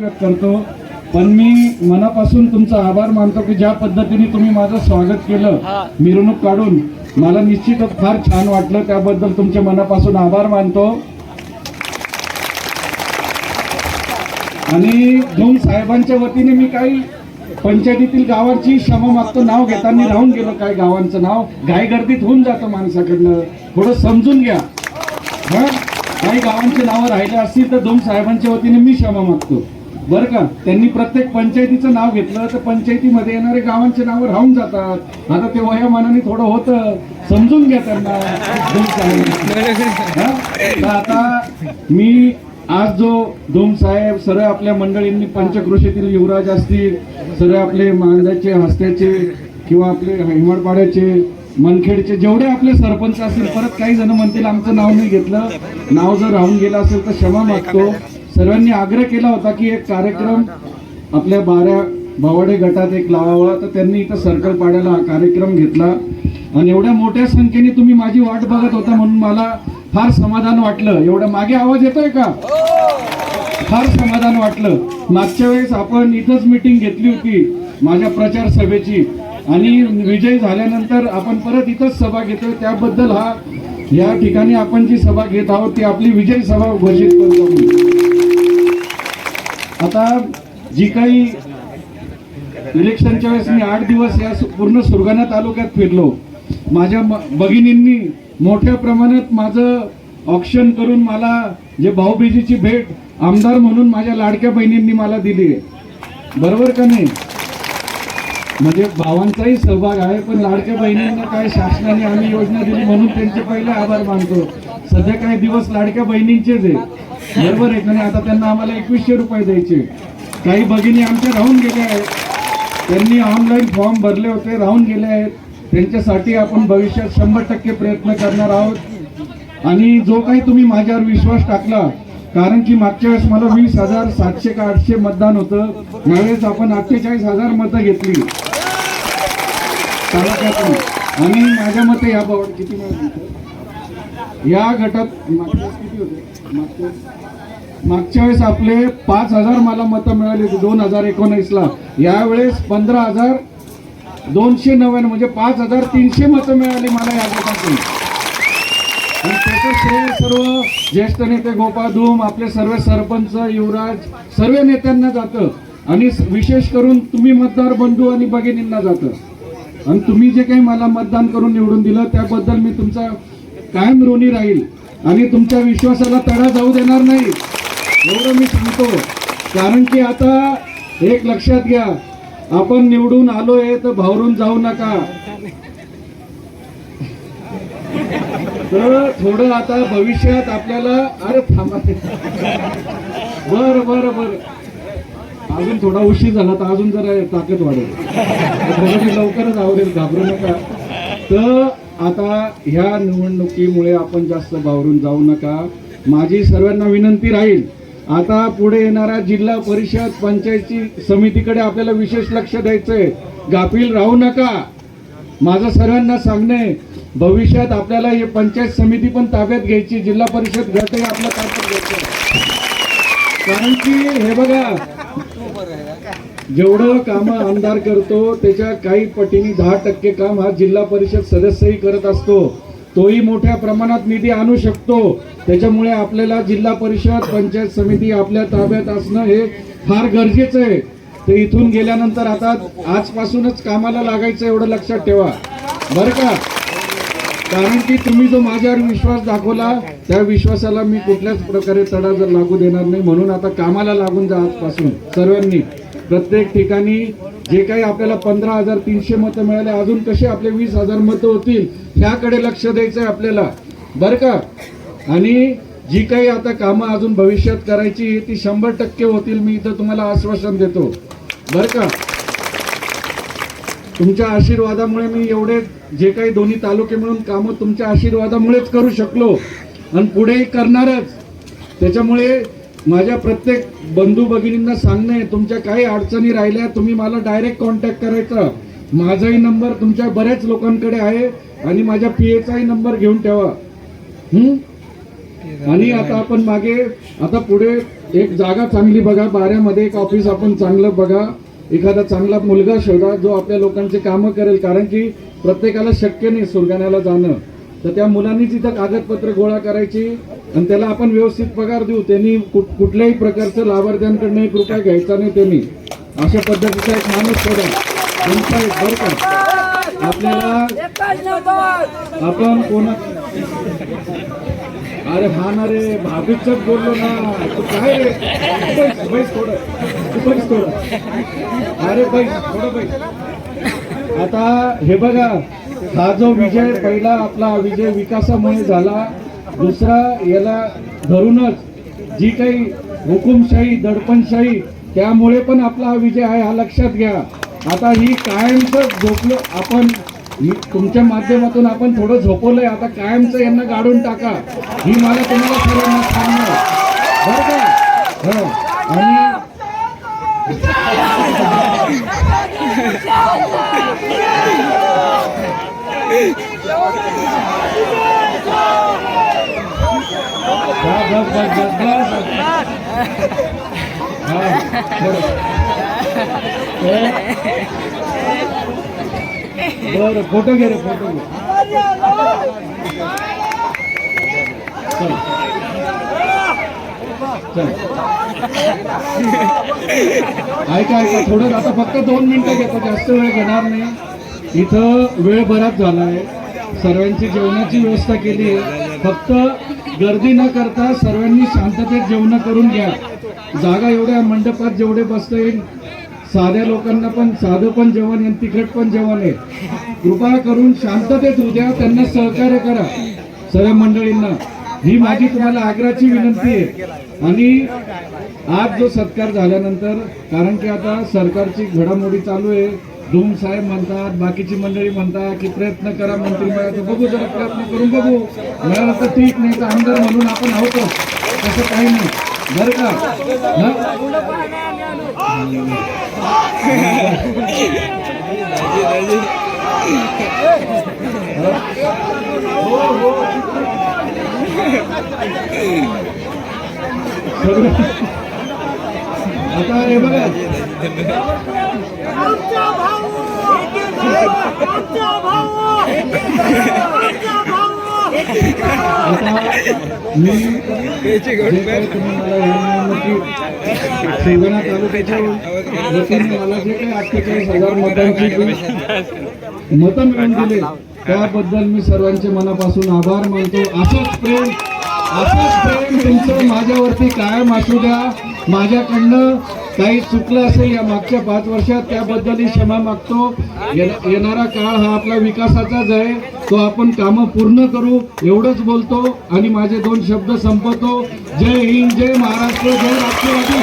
व्यक्त करतो पण मी मनापासून तुमचा आभार मानतो की ज्या पद्धतीने तुम्ही माझं स्वागत केलं मिरवणूक काढून मला निश्चितच फार छान वाटलं. त्याबद्दल तुमचे मनापासून आभार मानतो. आणि दोन साहेबांच्या वतीने मी काही पंचायतीतील गावाची क्षमा मागतो नाव घेताना राहून गेलं काय गावांचं नाव घाई गर्दीत होऊन जातं माणसाकडनं. थोडं समजून घ्या. हा? काही गावांची नावं राहिले असतील तर दोन साहेबांच्या वतीने मी क्षमा मागतो. बरं का? त्यांनी प्रत्येक पंचायतीचं नाव घेतलं तर पंचायतीमध्ये येणारे गावांचे नावं राहून जातात. आता ते वयामानाने थोडं होतं. समजून घ्या त्यांना. आता मी आज जो धोम साहेब सर्व आपल्या मंडळींनी पंचकृषीतील युवराज असतील सर्व आपले मांजाचे हस्त्याचे किंवा आपले हिमडपाड्याचे मनखेडचे जेवढे आपले सरपंच असतील परत काही जण म्हणतील आमचं नाव नाही घेतलं. नाव जर राहून गेलं असेल तर क्षमा मागतो. सर्वांनी आग्रह केला होता की एक कार्यक्रम आपल्या बाऱ्या भावडे गटात एक लावावा. तर त्यांनी इथं सर्कल पाड्याला हा कार्यक्रम घेतला. आणि एवढ्या मोठ्या संख्येने तुम्ही माझी वाट बघत होता म्हणून मला फार समाधान वाटलं. एवढ्या मागे आवाज येतोय का? फार समाधान वाटलं. मागच्या वेळेस आपण इथंच मीटिंग घेतली होती माझ्या प्रचार सभेची. आणि विजय झाल्यानंतर आपण परत इथंच सभा घेतोय. त्याबद्दल हा या ठिकाणी आपण जी सभा घेत आहोत ती आपली विजय सभा घोषित करतो मी. आता जी काही इलेक्शनच्या वेळेस मी आठ दिवस या पूर्ण सुरगाणा तालुक्यात फिरलो. माझ्या म- भगिनींनी मोठ्या प्रमाणात माझं ऑप्शन करून मला जे भाऊबीजीची भेट आमदार म्हणून माझ्या लाडक्या बहिणींनी मला दिली आहे. बरोबर का नाही? म्हणजे भावांचाही सहभाग आहे पण लाडक्या बहिणींना काय शासनाने आम्ही योजना दिली म्हणून त्यांचे पहिले आभार मानतो. सध्या काही दिवस लाडक्या बहिणींचेच आहे बरोबर आहे का नाही? आता त्यांना आम्हाला एकवीसशे रुपये द्यायचे. काही भगिनी आमच्या राहून गेल्या आहेत. त्यांनी ऑनलाईन फॉर्म भरले होते राहून गेले आहेत. त्यांच्यासाठी आपण भविष्यात शंभर टक्के प्रयत्न करणार आहोत. आणि जो काही तुम्ही माझ्यावर विश्वास टाकला कारण की मागच्या वेळेस मला वीस हजार सातशे का आठशे मतदान होतं. यावेळेस आपण अठ्ठेचाळीस हजार मतं घेतली. तालुक्यातून आणि माझ्या मते या बाबत किती या गटात मागच्या वेळेस किती होते? मागच्या वेळेस- मागच्या वेळेस आपले पाच हजार मला मतं मिळाली होती दोन हजार एकोणीसला. यावेळेस पंधरा हजार दोनशे नव्याण्णव म्हणजे पाच हजार तीनशे मतं मिळाली मला या गटातून. आणि त्याचं श्रेय सर्व ज्येष्ठ नेते गोपाळ धूम आपले सर्व सरपंच युवराज सर्व नेत्यांना जातं. आणि विशेष करून तुम्ही मतदार बंधू आणि भगिनींना जातं. आणि तुम्ही जे काही मला मतदान करून निवडून दिलं त्याबद्दल मी तुमचा कायम ऋणी राहील आणि तुमच्या विश्वासाला तडा जाऊ देणार नाही. एवढं मी सांगतो. कारण की आता एक लक्षात घ्या आपण निवडून आलोय तर भावरून जाऊ नका. तर थोडं आता भविष्यात आपल्याला अरे थांबा. बर बर बर. अजून थोडा उशीर झाला तर अजून जरा ताकद वाढेल. लवकरच आवडेल घाबरू नका. तर आता ह्या निवडणुकीमुळे आपण जास्त बावरून जाऊ नका. माझी सर्वांना विनंती राहील आता पुढे येणारा जिल्हा परिषद पंचायती समितीकडे आपल्याला विशेष लक्ष द्यायचंय. गाफील राहू नका. माझं सर्वांना सांगणे भविष्यात आपल्याला हे पंचायत समिती पण ताब्यात घ्यायची जिल्हा परिषद गटही आपलं ताब्यात घ्यायचं कारण की हे बघा जेवढं काम आमदार करतो त्याच्या काही पटीने दहा टक्के काम हा जिल्हा परिषद सदस्यही करत असतो. तोही मोठ्या प्रमाणात निधी आणू शकतो. त्याच्यामुळे आपल्याला जिल्हा परिषद पंचायत समिती आपल्या ताब्यात असणं हे फार गरजेचं आहे. ते इथून गेल्यानंतर आता आजपासूनच कामाला लागायचं एवढं लक्षात ठेवा. बरं का? कारण की तुम्ही जो माझ्यावर विश्वास दाखवला त्या विश्वासाला मी कुठल्याच प्रकारे तडा जर लागू देणार नाही. म्हणून आता कामाला लागून जा आजपासून सर्वांनी. प्रत्येक ठिकाणी जे काही आपल्याला पंधरा हजार तीनशे मतं मिळाले अजून कसे आपले वीस हजार मतं होतील ह्याकडे लक्ष द्यायचं आहे आपल्याला. बरं का? आणि जी काही आता कामं अजून भविष्यात करायची ती शंभर टक्के होतील मी इथं तुम्हाला आश्वासन देतो. बरं का? तुमच्या आशीर्वादामुळे मी एवढे जे काही दोन्ही तालुके मिळून कामं तुमच्या आशीर्वादामुळेच करू शकलो आणि पुढेही करणारच. त्याच्यामुळे माझ्या प्रत्येक बंधू भगिनींना सांगणे तुमच्या काही अडचणी राहिल्या तुम्ही मला डायरेक्ट कॉन्टॅक्ट करायचा. माझाही नंबर तुमच्या बऱ्याच लोकांकडे आहे आणि माझ्या पी एचाही नंबर घेऊन ठेवा. आणि आता आपण मागे आता पुढे एक जागा चांगली बघा बाऱ्यामध्ये एक ऑफिस आपण चांगलं बघा. एखादा चांगला मुलगा शोधा जो आपल्या लोकांचे कामं करेल कारण की प्रत्येकाला शक्य नाही सुरगाण्याला जाणं. तर त्या मुलांनी तिथं कागदपत्र गोळा करायची आणि त्याला आपण व्यवस्थित पगार देऊ. त्यांनी कुठ- कुठल्याही प्रकारचं लाभार्थ्यांकडनं एक रुपया घ्यायचा नाही त्यांनी. अशा पद्धतीचा एक माणूस शोधा. तुमचा एक बरं का. आपल्याला आपण कोणा अरे हा ना रे भाभीच बोललो ना. तू काय रे? बैस बैस थोडं. अरे बैस थोडं बैस आता हे बघा हा जो विजय पहिला आपला विजय विकासामुळे झाला दुसरा याला धरूनच जी काही हुकुमशाही दडपणशाही त्यामुळे पण आपला हा विजय आहे हा लक्षात घ्या. आता ही कायमच झोपलो आपण ही तुमच्या माध्यमातून आपण थोडं झोपवलंय आता कायमचं यांना गाडून टाका. ही मला तुम्हाला सर्वांना सांगणार? बरं का? हो. आणि बरं. बरं फोटो घे रे फोटो घे चल चल ऐका ऐका थोडं आता फक्त दोन मिनिटं घेतो. जास्त वेळ घेणार नाही. इथं वेळ बराच झाला आहे सर्वांची जेवणाची व्यवस्था केली आहे. फक्त गर्दी न करता सर्वांनी शांततेत जेवण करून घ्या. जागा एवढ्या मंडपात जेवढे बसता येईल साध्या लोकांना पण साधं पण जेवण आहे तिखट पण जेवण आहे कृपा करून शांततेत उद्या त्यांना सहकार्य करा. सर्व मंडळींना. ही माझी तुम्हाला आग्रहाची विनंती आहे. आणि आज जो सत्कार झाल्यानंतर कारण की आता सरकारची घडामोडी चालू आहे. धूम साहेब म्हणतात बाकीची मंडळी म्हणतात की प्रयत्न करा मंत्रिमंडळाचा. बघू जरा प्रयत्न करून बघू. मिळालं तर ठीक नाही तर आमदार म्हणून आपण आहोत. तसं काही नाही. बरं का? हो हो. आता हे बघा मी तालुक्याच्या वतीने मला जे काही अठ्ठेचाळीस हजार मतांची मतं मिळून दिले त्याबद्दल मी सर्वांचे मनापासून आभार मानतो असंच प्रेम असंच प्रेम तुमचं माझ्यावरती कायम असू द्या. माझ्याकडनं काही चुकलं असेल या मागच्या पाच वर्षात त्याबद्दलही क्षमा मागतो. येण- येणारा काळ हा आपला विकासाचाच आहे. तो आपण कामं पूर्ण करू एवढंच बोलतो आणि माझे दोन शब्द संपवतो. जय हिंद जय महाराष्ट्र जय राष्ट्रवादी.